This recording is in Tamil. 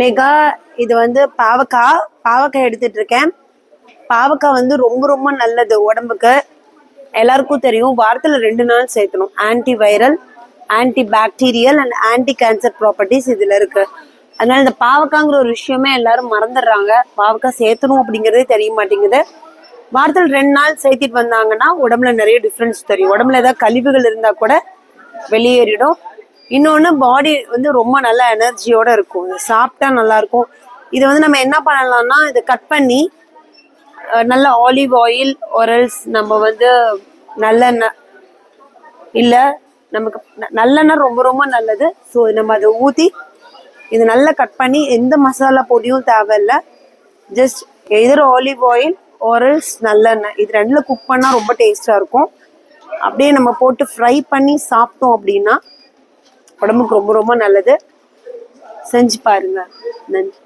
லேகா இது வந்து பாவக்காய் பாவக்காய் எடுத்துட்டு இருக்கேன் பாவக்காய் வந்து ரொம்ப ரொம்ப நல்லது உடம்புக்கு. எல்லாருக்கும் தெரியும் வாரத்தில் ரெண்டு நாள் சேர்க்கணும். Anti viral anti bacterial and anti cancer properties இதில் இருக்கு. அதனால இந்த பாவக்காங்கிற ஒரு விஷயமே எல்லாரும் மறந்துடுறாங்க. பாவக்காய் சேர்த்தணும் அப்படிங்கிறதே தெரிய மாட்டேங்குது. வாரத்தில் ரெண்டு நாள் சேர்த்திட்டு வந்தாங்கன்னா உடம்புல நிறைய டிஃப்ரென்ஸ் தெரியும். உடம்புல ஏதாவது கழிவுகள் இருந்தால் கூட வெளியேறிடும். இன்னொன்று பாடி வந்து ரொம்ப நல்ல எனர்ஜியோட இருக்கும். இது சாப்பிட்டா நல்லா இருக்கும் இது வந்து நம்ம என்ன பண்ணலாம்னா இதை கட் பண்ணி நல்ல ஆலிவ் ஆயில் ஒரல்ஸ் நம்ம வந்து நல்லெண்ணெய் இல்லை நமக்கு ந- நல்லெண்ணெய் ரொம்ப ரொம்ப நல்லது. ஸோ நம்ம அதை ஊற்றி இது நல்லா கட் பண்ணி எந்த மசாலா பொடியும் தேவையில்ல. ஜஸ்ட் எதிர் ஆலிவ் ஆயில் ஒரல்ஸ் நல்லெண்ணெய். இது ரெண்டில் குக் பண்ணால் ரொம்ப டேஸ்ட்டாக இருக்கும். அப்படியே நம்ம போட்டு ஃப்ரை பண்ணி சாப்பிட்டோம் அப்படின்னா உடம்புக்கு ரொம்ப ரொம்ப நல்லது. செஞ்சு பாருங்க. நன்றி.